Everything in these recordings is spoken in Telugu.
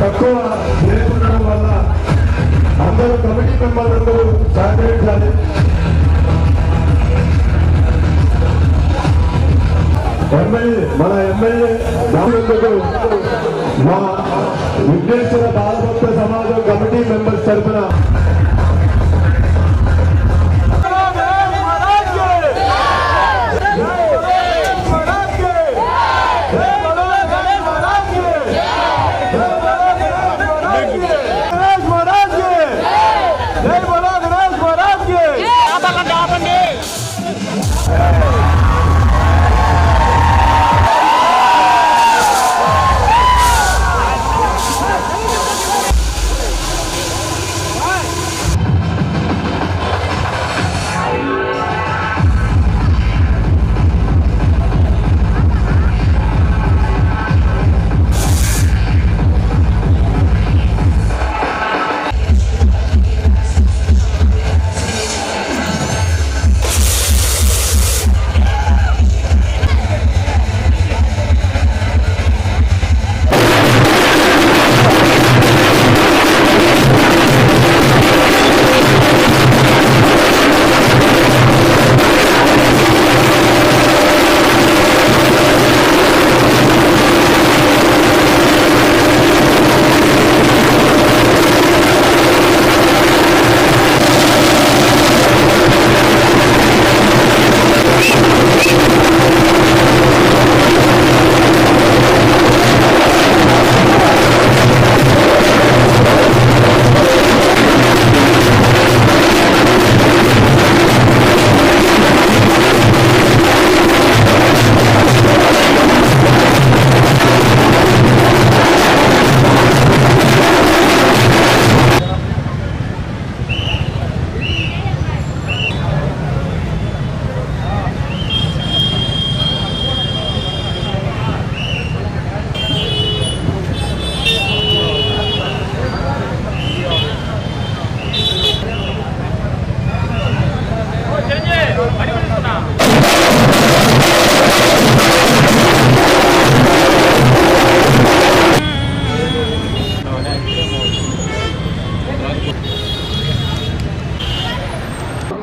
తక్కువ రేపు వల్ల అందరూ కమిటీ మెంబర్లందరూ సహకరించాలి. ఎమ్మెల్యే మన ఎమ్మెల్యే రాములకు మా ఉద్దేశ బాలభక్త సమాజం కమిటీ మెంబర్స్ తరఫున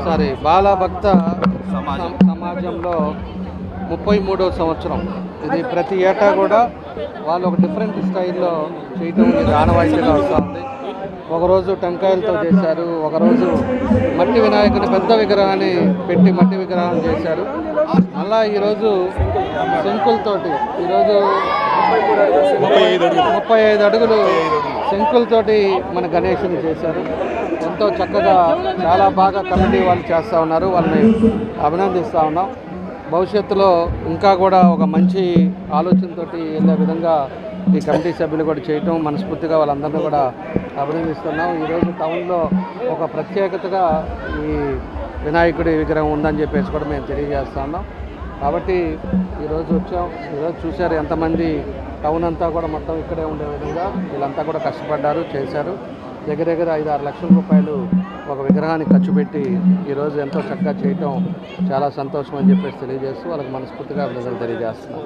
సారీ బాల భక్త సమ- సమాజంలో ముప్పై మూడో సంవత్సరం. ఇది ప్రతి ఏటా కూడా వాళ్ళు ఒక డిఫరెంట్ స్టైల్లో చేయటం ఇది ఆనవాయితీగా వస్తుంది. ఒకరోజు టెంకాయలతో చేశారు ఒకరోజు మట్టి వినాయకుని పెద్ద విగ్రహాన్ని పెట్టి మట్టి విగ్రహం చేశారు. మళ్ళా ఈరోజు శంకులతోటి ఈరోజు ముప్పై ఐదు అడుగులు శంకులతోటి మన గణేషుని చేశారు. ఎంతో చక్కగా చాలా బాగా కమిటీ వాళ్ళు చేస్తూ ఉన్నారు. వాళ్ళని అభినందిస్తూ ఉన్నాం. భవిష్యత్తులో ఇంకా కూడా ఒక మంచి ఆలోచనతోటి వెళ్ళే విధంగా ఈ కమిటీ సభ్యులు కూడా చేయటం మనస్ఫూర్తిగా వాళ్ళందరినీ కూడా అభినందిస్తున్నాం. ఈరోజు టౌన్లో ఒక ప్రత్యేకతగా ఈ వినాయకుడి విగ్రహం ఉందని చెప్పేసి కూడా మేము తెలియజేస్తా ఉన్నాం. కాబట్టి ఈరోజు వచ్చాం. ఈరోజు చూశారు ఎంతమంది టౌన్ అంతా కూడా మొత్తం ఇక్కడే ఉండే విధంగా వీళ్ళంతా కూడా కష్టపడ్డారు చేశారు. దగ్గర దగ్గర ఐదు ఆరు లక్షల రూపాయలు ఒక విగ్రహానికి ఖర్చు పెట్టి ఈరోజు ఎంతో చక్కగా చేయటం చాలా సంతోషం అని చెప్పేసి తెలియజేస్తూ వాళ్ళకి మనస్ఫూర్తిగా అభినందనలు తెలియజేస్తున్నాం.